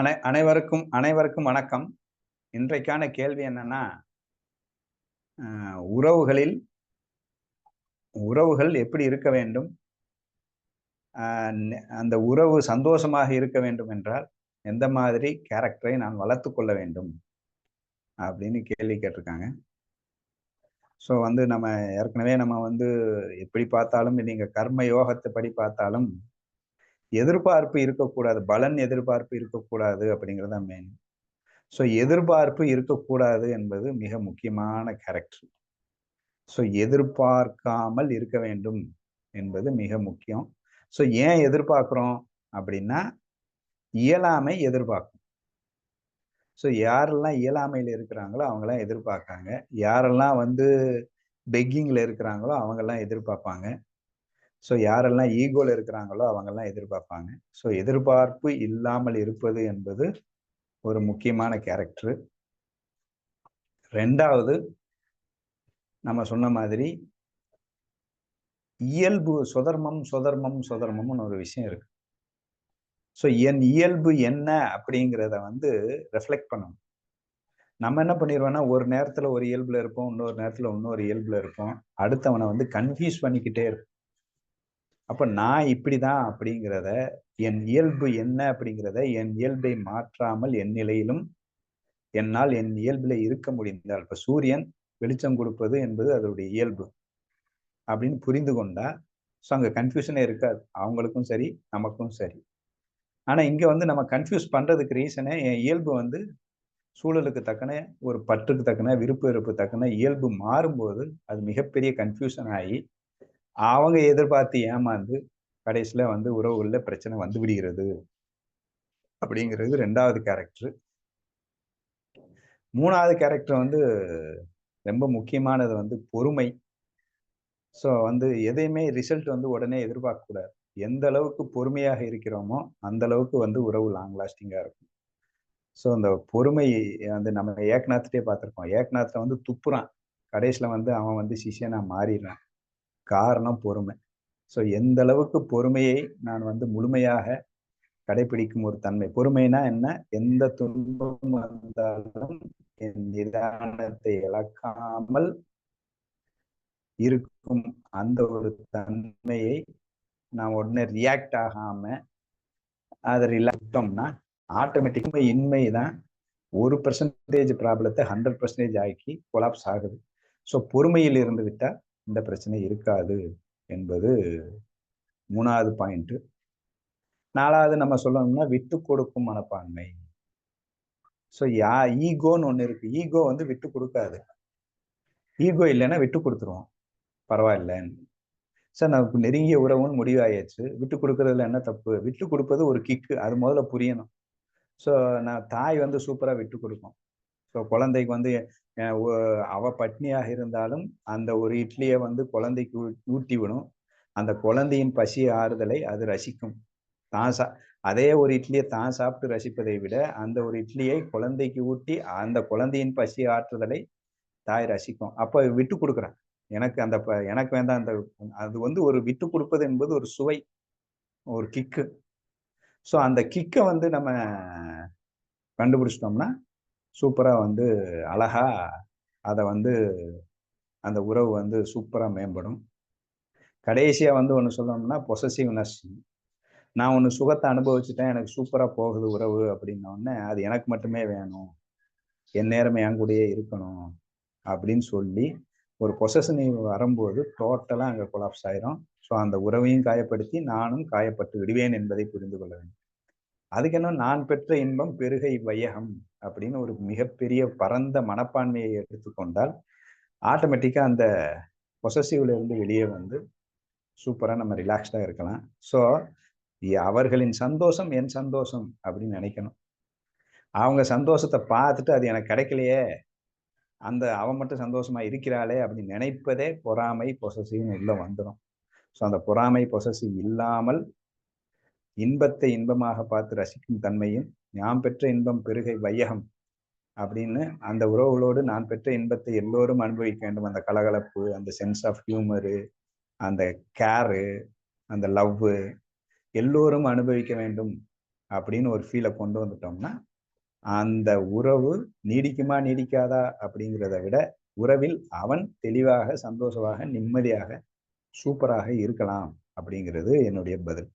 அனை அனைவருக்கும் அனைவருக்கும் வணக்கம். இன்றைக்கான கேள்வி என்னன்னா உறவுகளில் உறவுகள் எப்படி இருக்க வேண்டும்? அந்த உறவு சந்தோஷமாக இருக்க வேண்டும் என்றால் எந்த மாதிரி கேரக்டரை நான் வளர்த்து கொள்ள வேண்டும்? அப்படின்னு கேள்வி கேட்டிருக்காங்க. ஸோ வந்து நம்ம ஏற்கனவே நம்ம வந்து எப்படி பார்த்தாலும் நீங்கள் கர்ம யோகத்தை படி பார்த்தாலும் எதிர்பார்ப்பு இருக்கக்கூடாது. பலன் எதிர்பார்ப்பு இருக்கக்கூடாது அப்படிங்கிறது தான் மெயின் ஸோ எதிர்பார்ப்பு இருக்கக்கூடாது என்பது மிக முக்கியமான கேரக்டர் ஸோ எதிர்பார்க்காமல் இருக்க வேண்டும் என்பது மிக முக்கியம். ஸோ ஏன் எதிர்பார்க்குறோம் அப்படின்னா இயலாமை எதிர்பார்க்கும். ஸோ யாரெல்லாம் இயலாமையில் இருக்கிறாங்களோ அவங்களாம் எதிர்பார்க்காங்க. யாரெல்லாம் வந்து பெக்கிங்கில் இருக்கிறாங்களோ அவங்கெல்லாம் எதிர்பார்ப்பாங்க. ஸோ யாரெல்லாம் ஈகோல இருக்கிறாங்களோ அவங்கெல்லாம் எதிர்பார்ப்பாங்க. ஸோ எதிர்பார்ப்பு இல்லாமல் இருப்பது என்பது ஒரு முக்கியமான கேரக்டர். ரெண்டாவது நம்ம சொன்ன மாதிரி இயல்பு சுதர்மம் சுதர்மம் சுதர்மம்னு ஒரு விஷயம் இருக்கு. ஸோ என் இயல்பு என்ன அப்படிங்கிறத வந்து ரெஃப்ளெக்ட் பண்ணணும். நம்ம என்ன பண்ணிடுவோம்னா ஒரு நேரத்தில் ஒரு இயல்பில் இருப்போம் இன்னொரு நேரத்தில் இன்னொரு இயல்பில் இருப்போம். அடுத்தவனை வந்து கன்ஃபியூஸ் பண்ணிக்கிட்டே இருக்கும் அப்போ நான் இப்படி தான் அப்படிங்கிறத என் இயல்பு என்ன அப்படிங்கிறத என் இயல்பை மாற்றாமல் என் நிலையிலும் என்னால் என் இயல்பில் இருக்க முடிந்தால் இப்போ சூரியன் வெளிச்சம் கொடுப்பது என்பது அதனுடைய இயல்பு அப்படின்னு புரிந்து கொண்டா ஸோ அங்கே கன்ஃபியூஷனே இருக்காது. அவங்களுக்கும் சரி நமக்கும் சரி. ஆனால் இங்கே வந்து நம்ம கன்ஃபியூஸ் பண்ணுறதுக்கு ரீசனே என் இயல்பு வந்து சூழலுக்கு தக்கன ஒரு பற்றுக்கு தக்கன விருப்பு வெறுப்பு தக்கன இயல்பு மாறும்போது அது மிகப்பெரிய கன்ஃபியூஷன் ஆகி அவங்க எதிர்பார்த்து ஏமாந்து கடைசியில் வந்து உறவுகளில் பிரச்சனை வந்து விடுகிறது. அப்படிங்கிறது ரெண்டாவது கேரக்டர் மூணாவது கேரக்டர் வந்து ரொம்ப முக்கியமானது வந்து பொறுமை. ஸோ வந்து எதையுமே ரிசல்ட் வந்து உடனே எதிர்பார்க்கக்கூடாது. எந்த அளவுக்கு பொறுமையாக இருக்கிறோமோ அந்த அளவுக்கு வந்து உறவு லாங் லாஸ்டிங்காக இருக்கும். ஸோ அந்த பொறுமை வந்து நம்ம ஏக்நாத்டே பார்த்துருக்கோம். ஏக்நாத்தில் வந்து துப்புறான். கடைசியில் வந்து அவன் வந்து சிஷியனாக மாறிடுறான். காரணம் பொறுமை. ஸோ எந்த அளவுக்கு பொறுமையை நான் வந்து முழுமையாக கடைபிடிக்கும் ஒரு தன்மை? பொறுமைனா என்ன? எந்த துன்பம் வந்தாலும் என் நிதானத்தை இழக்காமல் இருக்கும் அந்த ஒரு தன்மையை நான் உடனே ரியாக்ட் ஆகாம அதை ரிலாக்டோம்னா ஆட்டோமேட்டிக்குமே இன்மை தான். ஒரு பர்சன்டேஜ் ப்ராப்ளத்தை ஹண்ட்ரட் பர்சன்டேஜ் ஆக்கி கொலாப்ஸ் ஆகுது. ஸோ பொறுமையில் இருந்து விட்டால் இந்த பிரச்சனை இருக்காது என்பது மூணாவது பாயிண்ட் நாலாவது நம்ம சொல்லணும்னா விட்டு கொடுக்கும் மனப்பான்மை. ஸோ யா ஈகோன்னு ஒன்று இருக்கு. ஈகோ வந்து விட்டு கொடுக்காது. ஈகோ இல்லைன்னா விட்டு கொடுத்துருவோம். பரவாயில்லன்னு. சார் நமக்கு நெருங்கிய உறவுன்னு முடிவாயாச்சு விட்டு கொடுக்கறதுல என்ன தப்பு? விட்டு கொடுப்பது ஒரு கிக்கு அது முதல்ல புரியணும். ஸோ நான் தாய் வந்து சூப்பராக விட்டு கொடுக்கும். ஸோ குழந்தைக்கு வந்து அவ பட்னியாக இருந்தாலும் அந்த ஒரு இட்லியை வந்து குழந்தைக்கு ஊட்டி விடும் அந்த குழந்தையின் பசி ஆறுதலை அது ரசிக்கும். தான் சா அதே ஒரு இட்லியை தான் சாப்பிட்டு ரசிப்பதை விட அந்த ஒரு இட்லியை குழந்தைக்கு ஊட்டி அந்த குழந்தையின் பசி ஆற்றுதலை தாய் ரசிக்கும். அப்போ விட்டு கொடுக்குறான் எனக்கு அந்த எனக்கு வேண்டாம் அந்த அது வந்து ஒரு விட்டு கொடுப்பது என்பது ஒரு சுவை ஒரு கிக்கு. ஸோ அந்த கிக்கை வந்து நம்ம கண்டுபிடிச்சிட்டோம்னா சூப்பராக வந்து அழகாக அதை வந்து அந்த உறவு வந்து சூப்பராக மேம்படும். கடைசியாக வந்து ஒன்று சொல்லணும்னா பொசசிவ்னஸ் நான் ஒன்று சுகத்தை அனுபவிச்சுட்டேன் எனக்கு சூப்பராக போகுது உறவு அப்படின்னோடனே அது எனக்கு மட்டுமே வேணும். என் நேரமே என் கூடயே இருக்கணும் அப்படின்னு சொல்லி ஒரு பொசசனி வரும்போது டோட்டலாக அங்கே கொலாப்ஸ் ஆயிரும். ஸோ அந்த உறவையும் காயப்படுத்தி நானும் காயப்பட்டு விடுவேன் என்பதை புரிந்து கொள்ள வேண்டும். அதுக்கு என்ன நான் பெற்ற இன்பம் பெருகை வையகம். அப்படின்னு ஒரு மிகப்பெரிய பரந்த மனப்பான்மையை எடுத்துக்கொண்டால் ஆட்டோமேட்டிக்காக அந்த பொசசிவ்ல இருந்து வெளியே வந்து சூப்பராக நம்ம ரிலாக்ஸ்டாக இருக்கலாம். ஸோ அவர்களின் சந்தோஷம் என் சந்தோஷம் அப்படின்னு நினைக்கணும். அவங்க சந்தோஷத்தை பார்த்துட்டு அது எனக்கு கிடைக்கலையே அந்த அவன் மட்டும் சந்தோஷமா இருக்கிறாளே அப்படின்னு நினைப்பதே பொறாமை பொசசிவ்னு உள்ள வந்துடும் ஸோ அந்த பொறாமை பொசசிவ் இல்லாமல் இன்பத்தை இன்பமாக பார்த்து ரசிக்கும் தன்மையும் நான் பெற்ற இன்பம் பெருகை வையகம் அப்படின்னு அந்த உறவுகளோடு நான் பெற்ற இன்பத்தை எல்லோரும் அனுபவிக்க வேண்டும். அந்த கலகலப்பு அந்த சென்ஸ் ஆஃப் ஹியூமரு அந்த கேரு அந்த லவ்வு எல்லோரும் அனுபவிக்க வேண்டும் அப்படின்னு ஒரு ஃபீலை கொண்டு வந்துட்டோம்னா அந்த உறவு நீடிக்குமா நீடிக்காதா அப்படிங்கிறத விட உறவில் அவன் தெளிவாக சந்தோஷமாக நிம்மதியாக சூப்பராக இருக்கலாம் அப்படிங்கிறது என்னுடைய பதில்.